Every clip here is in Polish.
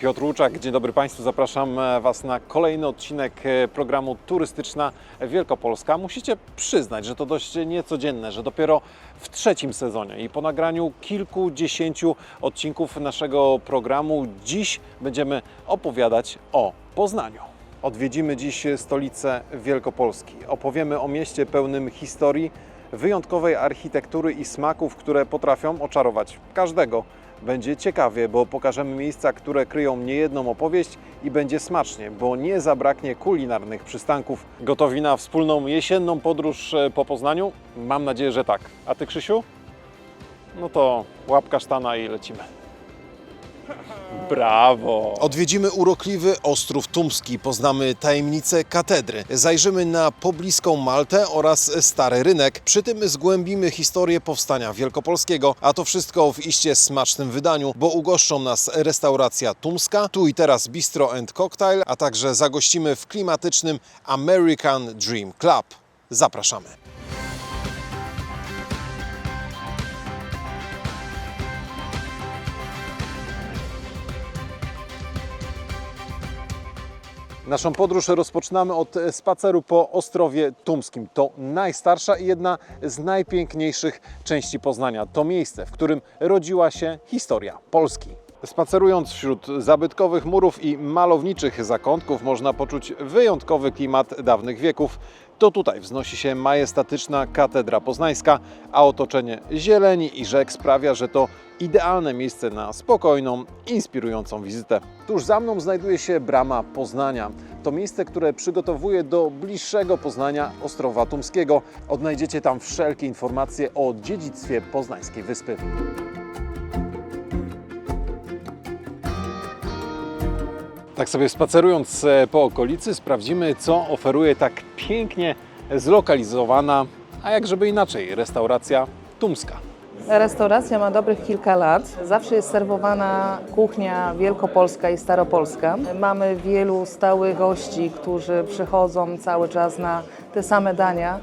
Piotr Łuczak, dzień dobry Państwu. Zapraszam e, Was na kolejny odcinek e, programu Turystyczna Wielkopolska. Musicie przyznać, że to dość niecodzienne, że dopiero w trzecim sezonie i po nagraniu kilkudziesięciu odcinków naszego programu dziś będziemy opowiadać o Poznaniu. Odwiedzimy dziś stolicę Wielkopolski. Opowiemy o mieście pełnym historii, wyjątkowej architektury i smaków, które potrafią oczarować każdego. Będzie ciekawie, bo pokażemy miejsca, które kryją niejedną opowieść i będzie smacznie, bo nie zabraknie kulinarnych przystanków. Gotowi na wspólną jesienną podróż e, po Poznaniu? Mam nadzieję, że tak. A Ty, Krzysiu? No to łapka sztana i lecimy. Brawo! Odwiedzimy urokliwy Ostrów Tumski, poznamy tajemnice katedry, zajrzymy na pobliską Maltę oraz Stary Rynek. Przy tym zgłębimy historię powstania wielkopolskiego, a to wszystko w iście smacznym wydaniu, bo ugoszczą nas restauracja Tumska, tu i teraz Bistro and Cocktail, a także zagościmy w klimatycznym American Dream Club. Zapraszamy. Naszą podróż rozpoczynamy od spaceru po Ostrowie Tumskim. To najstarsza i jedna z najpiękniejszych części Poznania. To miejsce, w którym rodziła się historia Polski. Spacerując wśród zabytkowych murów i malowniczych zakątków można poczuć wyjątkowy klimat dawnych wieków. To tutaj wznosi się majestatyczna katedra poznańska, a otoczenie zieleni i rzek sprawia, że to idealne miejsce na spokojną, inspirującą wizytę. Tuż za mną znajduje się Brama Poznania. To miejsce, które przygotowuje do bliższego poznania Ostrowa Tumskiego. Odnajdziecie tam wszelkie informacje o dziedzictwie poznańskiej wyspy. Tak sobie spacerując e, po okolicy, sprawdzimy, co oferuje tak pięknie zlokalizowana, a jak żeby inaczej, restauracja tumska. Restauracja ma dobrych kilka lat. Zawsze jest serwowana kuchnia wielkopolska i staropolska. Mamy wielu stałych gości, którzy przychodzą cały czas na te same dania.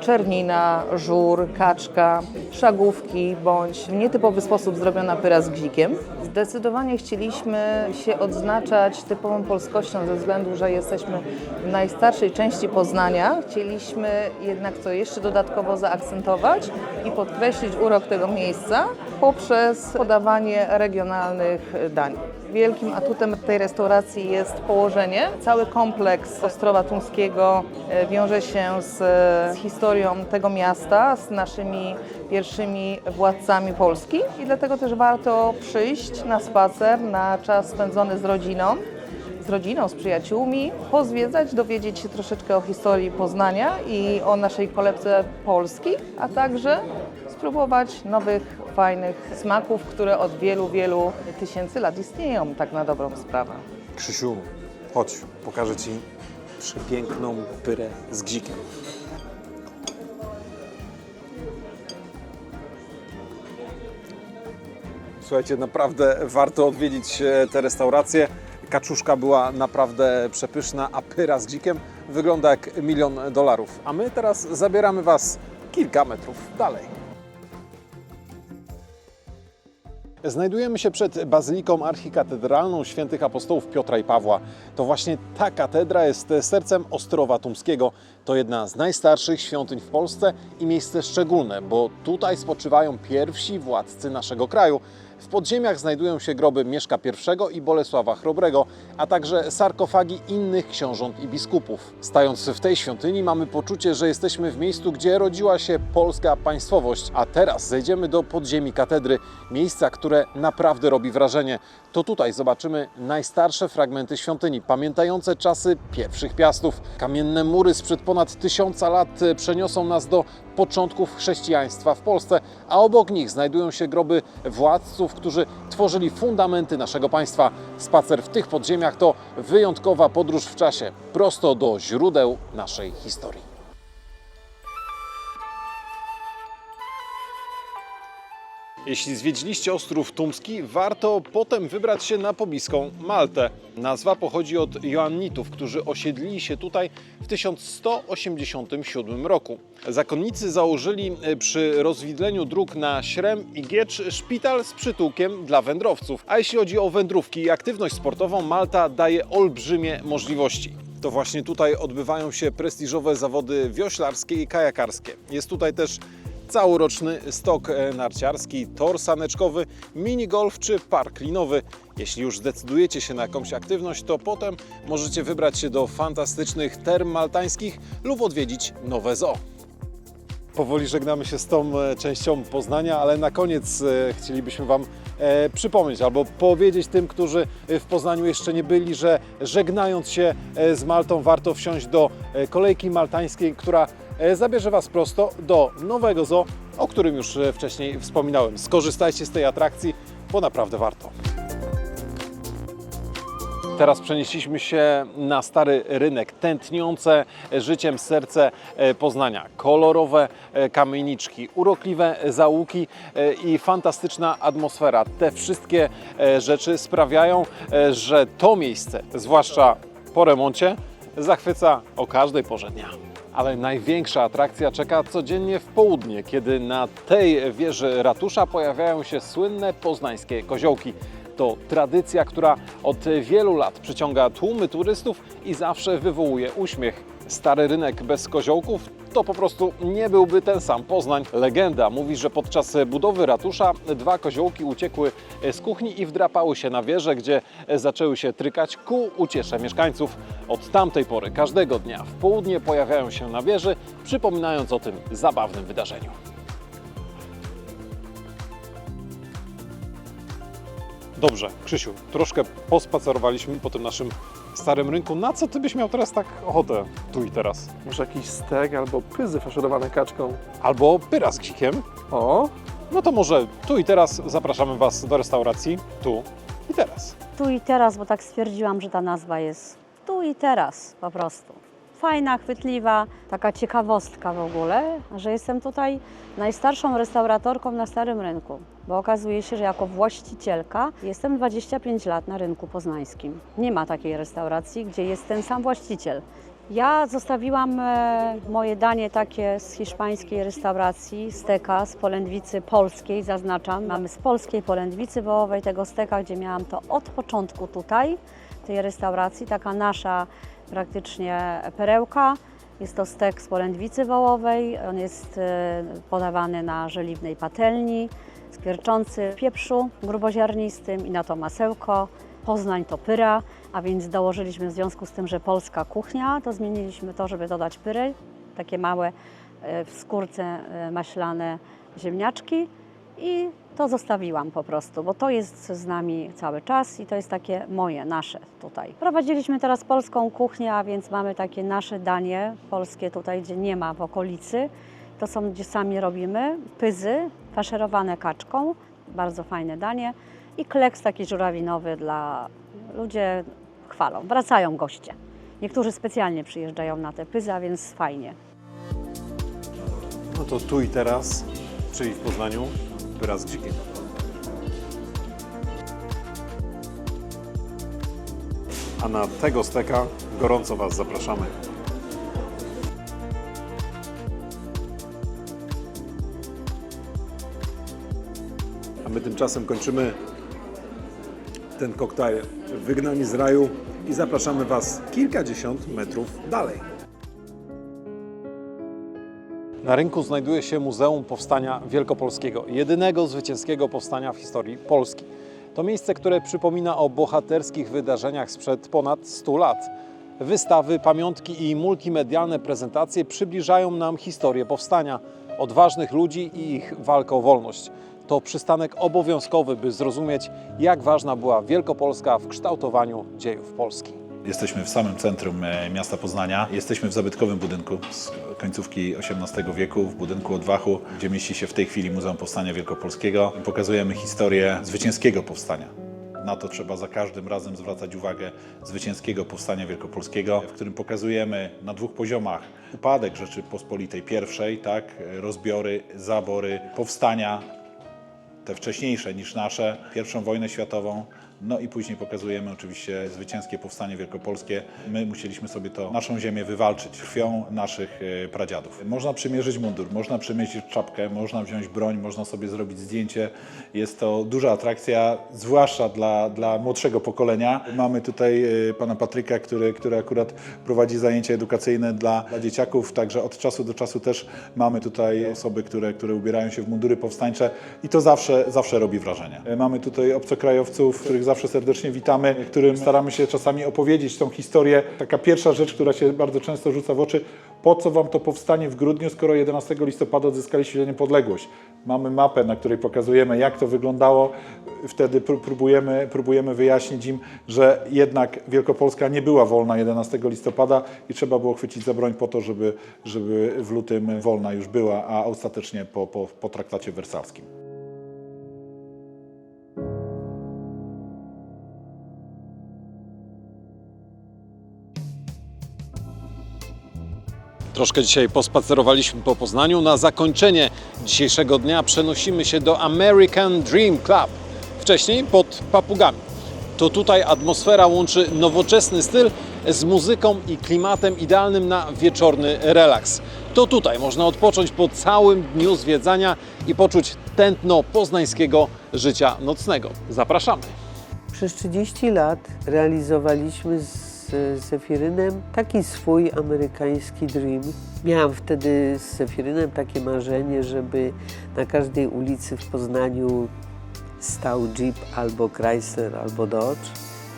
Czernina, żur, kaczka, szagówki bądź w nietypowy sposób zrobiona pyra z gzikiem. Zdecydowanie chcieliśmy się odznaczać typową polskością ze względu, że jesteśmy w najstarszej części Poznania. Chcieliśmy jednak co jeszcze dodatkowo zaakcentować i podkreślić urok tego miejsca poprzez podawanie regionalnych dań. Wielkim atutem tej restauracji jest położenie. Cały kompleks Ostrowa Tumskiego e, wiąże się z, z historią tego miasta, z naszymi pierwszymi władcami Polski i dlatego też warto przyjść na spacer, na czas spędzony z rodziną z rodziną, z przyjaciółmi, pozwiedzać, dowiedzieć się troszeczkę o historii Poznania i o naszej kolebce Polski, a także spróbować nowych, fajnych smaków, które od wielu, wielu tysięcy lat istnieją, tak na dobrą sprawę. Krzysiu, chodź, pokażę Ci przepiękną pyrę z gzikiem. Słuchajcie, naprawdę warto odwiedzić e, tę restaurację. Kaczuszka była naprawdę przepyszna, a pyra z gzikiem wygląda jak milion dolarów. A my teraz zabieramy Was kilka metrów dalej. Znajdujemy się przed Bazyliką Archikatedralną Świętych Apostołów Piotra i Pawła. To właśnie ta katedra jest sercem Ostrowa Tumskiego. To jedna z najstarszych świątyń w Polsce i miejsce szczególne, bo tutaj spoczywają pierwsi władcy naszego kraju. W podziemiach znajdują się groby Mieszka I i Bolesława Chrobrego, a także sarkofagi innych książąt i biskupów. Stając w tej świątyni mamy poczucie, że jesteśmy w miejscu, gdzie rodziła się polska państwowość, a teraz zejdziemy do podziemi katedry, miejsca, które naprawdę robi wrażenie. To tutaj zobaczymy najstarsze fragmenty świątyni, pamiętające czasy pierwszych piastów. Kamienne mury sprzed ponad tysiąca lat e, przeniosą nas do początków chrześcijaństwa w Polsce, a obok nich znajdują się groby władców, którzy tworzyli fundamenty naszego państwa. Spacer w tych podziemiach to wyjątkowa podróż w czasie, prosto do źródeł naszej historii. Jeśli zwiedziliście Ostrów Tumski, warto potem wybrać się na pobliską Maltę. Nazwa pochodzi od Joannitów, którzy osiedlili się tutaj w 1187 roku. Zakonnicy założyli e, przy rozwidleniu dróg na Śrem i Giecz szpital z przytułkiem dla wędrowców. A jeśli chodzi o wędrówki i aktywność sportową, Malta daje olbrzymie możliwości. To właśnie tutaj odbywają się prestiżowe zawody wioślarskie i kajakarskie. Jest tutaj też całoroczny stok e, narciarski, tor saneczkowy, minigolf czy park linowy. Jeśli już zdecydujecie się na jakąś aktywność, to potem możecie wybrać się do fantastycznych term maltańskich lub odwiedzić nowe zoo. Powoli żegnamy się z tą e, częścią Poznania, ale na koniec e, chcielibyśmy Wam przypomnieć albo powiedzieć tym, którzy w Poznaniu jeszcze nie byli, że żegnając się z Maltą warto wsiąść do kolejki maltańskiej, która zabierze Was prosto do nowego zoo, o którym już e, wcześniej wspominałem. Skorzystajcie z tej atrakcji, bo naprawdę warto. Teraz przenieśliśmy się na stary rynek, tętniące życiem serce e, Poznania. Kolorowe e, kamieniczki, urokliwe załuki e, i fantastyczna atmosfera. Te wszystkie e, rzeczy sprawiają, e, że to miejsce, zwłaszcza po remoncie, zachwyca o każdej porze dnia. Ale największa atrakcja czeka codziennie w południe, kiedy na tej wieży ratusza pojawiają się słynne poznańskie koziołki. To tradycja, która od wielu lat przyciąga tłumy turystów i zawsze wywołuje uśmiech. Stary rynek bez koziołków to po prostu nie byłby ten sam Poznań. Legenda mówi, że podczas budowy ratusza dwa koziołki uciekły z kuchni i wdrapały się na wieżę, gdzie zaczęły się trykać ku uciesze mieszkańców. Od tamtej pory każdego dnia w południe pojawiają się na wieży, przypominając o tym zabawnym wydarzeniu. Dobrze, Krzysiu, troszkę pospacerowaliśmy po tym naszym starym rynku. Na co ty byś miał teraz tak ochotę tu i teraz? Może jakiś stek albo pyzy faszerowane kaczką. Albo pyra z gzikiem? O, No to może tu i teraz zapraszamy Was do restauracji. Tu i teraz. tu i teraz, bo tak stwierdziłam, że ta nazwa jest tu i teraz po prostu. Fajna, chwytliwa, taka ciekawostka w ogóle, że jestem tutaj najstarszą restauratorką na Starym Rynku, bo okazuje się, że jako właścicielka jestem 25 lat na rynku poznańskim. Nie ma takiej restauracji, gdzie jest ten sam właściciel. Ja zostawiłam e, moje danie takie z hiszpańskiej restauracji, steka z polędwicy polskiej, zaznaczam. Mamy z polskiej polędwicy wołowej tego steka, gdzie miałam to od początku tutaj, tej restauracji, taka nasza praktycznie perełka. Jest to stek z polędwicy wołowej, on jest e, podawany na żeliwnej patelni, skwierczący pieprzu gruboziarnistym i na to masełko. Poznań to pyra, a więc dołożyliśmy w związku z tym, że polska kuchnia, to zmieniliśmy to, żeby dodać pyry, takie małe e, w skórce e, maślane ziemniaczki i to zostawiłam po prostu, bo to jest z nami cały czas i to jest takie moje, nasze tutaj. Prowadziliśmy teraz polską kuchnię, a więc mamy takie nasze danie polskie tutaj, gdzie nie ma w okolicy. To są, gdzie sami robimy, pyzy faszerowane kaczką, bardzo fajne danie i kleks taki żurawinowy dla ludzie chwalą, wracają goście. Niektórzy specjalnie przyjeżdżają na te pyzy, a więc fajnie. No to tu i teraz, czyli w Poznaniu, pyra z. A na tego steka gorąco Was zapraszamy. A my tymczasem kończymy ten koktajl Wygnani z raju i zapraszamy Was kilkadziesiąt metrów dalej. Na rynku znajduje się Muzeum Powstania Wielkopolskiego, jedynego zwycięskiego powstania w historii Polski. To miejsce, które przypomina o bohaterskich wydarzeniach sprzed ponad 100 lat. Wystawy, pamiątki i multimedialne prezentacje przybliżają nam historię powstania, odważnych ludzi i ich walkę o wolność. To przystanek obowiązkowy, by zrozumieć, jak ważna była Wielkopolska w kształtowaniu dziejów Polski. Jesteśmy w samym centrum e, miasta Poznania. Jesteśmy w zabytkowym budynku końcówki XVIII wieku, w budynku Odwachu, gdzie mieści się w tej chwili Muzeum Powstania Wielkopolskiego. Pokazujemy historię zwycięskiego powstania. Na to trzeba za każdym razem zwracać uwagę zwycięskiego powstania wielkopolskiego, w którym pokazujemy na dwóch poziomach upadek Rzeczypospolitej pierwszej, tak, rozbiory, zabory, powstania te wcześniejsze niż nasze, pierwszą wojnę światową, no i później pokazujemy oczywiście zwycięskie powstanie wielkopolskie. My musieliśmy sobie to, naszą ziemię wywalczyć krwią naszych e, pradziadów. Można przymierzyć mundur, można przymierzyć czapkę, można wziąć broń, można sobie zrobić zdjęcie. Jest to duża atrakcja, zwłaszcza dla, dla młodszego pokolenia. Mamy tutaj e, pana Patryka, który, który akurat prowadzi zajęcia edukacyjne dla, dla dzieciaków, także od czasu do czasu też mamy tutaj osoby, które, które ubierają się w mundury powstańcze i to zawsze, zawsze robi wrażenie. E, Mamy tutaj obcokrajowców, których zawsze serdecznie witamy, którym staramy się czasami opowiedzieć tą historię. Taka pierwsza rzecz, która się bardzo często rzuca w oczy, po co wam to powstanie w grudniu, skoro 11 listopada odzyskaliście niepodległość? Mamy mapę, na której pokazujemy, jak to wyglądało. Wtedy pró- próbujemy, próbujemy wyjaśnić im, że jednak Wielkopolska nie była wolna 11 listopada i trzeba było chwycić za broń po to, żeby, żeby w lutym wolna już była, a ostatecznie po, po, po traktacie wersalskim. Troszkę dzisiaj pospacerowaliśmy po Poznaniu. Na zakończenie dzisiejszego dnia przenosimy się do American Dream Club. Wcześniej pod Papugami. To tutaj atmosfera łączy nowoczesny styl z muzyką i klimatem idealnym na wieczorny relaks. To tutaj można odpocząć po całym dniu zwiedzania i poczuć tętno poznańskiego życia nocnego. Zapraszamy! Przez 30 lat realizowaliśmy z Zefirynem taki swój amerykański dream. Miałam wtedy z Zefirynem takie marzenie, żeby na każdej ulicy w Poznaniu stał Jeep albo Chrysler albo Dodge.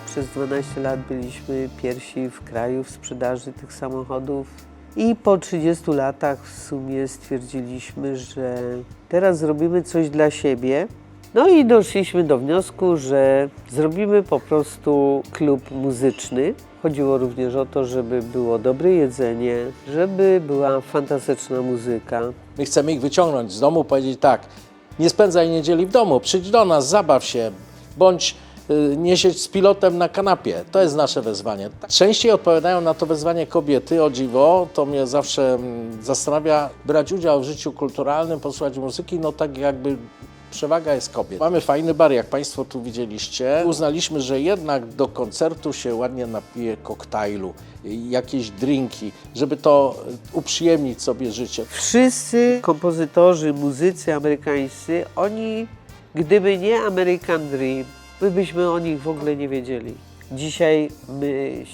Przez 12 lat byliśmy pierwsi w kraju w sprzedaży tych samochodów. I po 30 latach w sumie stwierdziliśmy, że teraz zrobimy coś dla siebie, no i doszliśmy do wniosku, że zrobimy po prostu klub muzyczny. Chodziło również o to, żeby było dobre jedzenie, żeby była fantastyczna muzyka. My chcemy ich wyciągnąć z domu, powiedzieć tak, nie spędzaj niedzieli w domu, przyjdź do nas, zabaw się, bądź y, nie siedź z pilotem na kanapie. To jest nasze wezwanie. Częściej odpowiadają na to wezwanie kobiety, o dziwo, to mnie zawsze mm, zastanawia, brać udział w życiu kulturalnym, posłuchać muzyki, no tak jakby przewaga jest kobiet. Mamy fajny bar, jak Państwo tu widzieliście. Uznaliśmy, że jednak do koncertu się ładnie napije koktajlu, jakieś drinki, żeby to uprzyjemnić sobie życie. Wszyscy kompozytorzy, muzycy amerykańscy, oni, gdyby nie American Dream, my byśmy o nich w ogóle nie wiedzieli. Dzisiaj my,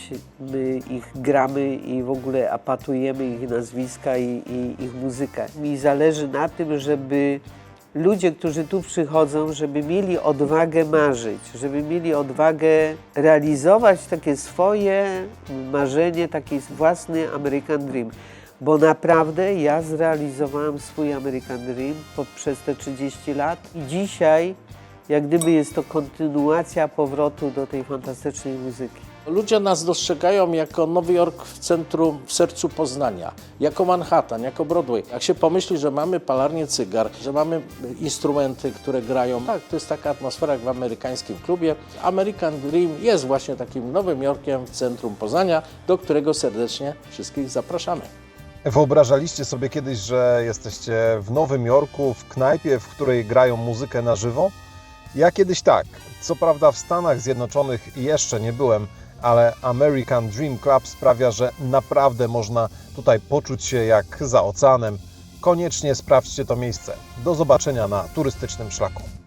my ich gramy i w ogóle apatujemy ich nazwiska i, i ich muzykę. Mi zależy na tym, żeby ludzie, którzy tu przychodzą, żeby mieli odwagę marzyć, żeby mieli odwagę realizować takie swoje marzenie, taki własny American Dream. Bo naprawdę ja zrealizowałam swój American Dream poprzez te 30 lat i dzisiaj jak gdyby jest to kontynuacja powrotu do tej fantastycznej muzyki. Ludzie nas dostrzegają jako Nowy Jork w centrum, w sercu Poznania, jako Manhattan, jako Broadway. Jak się pomyśli, że mamy palarnię cygar, że mamy instrumenty, które grają, tak, to jest taka atmosfera jak w amerykańskim klubie. American Dream jest właśnie takim Nowym Jorkiem w centrum Poznania, do którego serdecznie wszystkich zapraszamy. Wyobrażaliście sobie kiedyś, że jesteście w Nowym Jorku, w knajpie, w której grają muzykę na żywo? Ja kiedyś tak. Co prawda w Stanach Zjednoczonych jeszcze nie byłem, ale American Dream Club sprawia, że naprawdę można tutaj poczuć się jak za oceanem. Koniecznie sprawdźcie to miejsce. Do zobaczenia na turystycznym szlaku.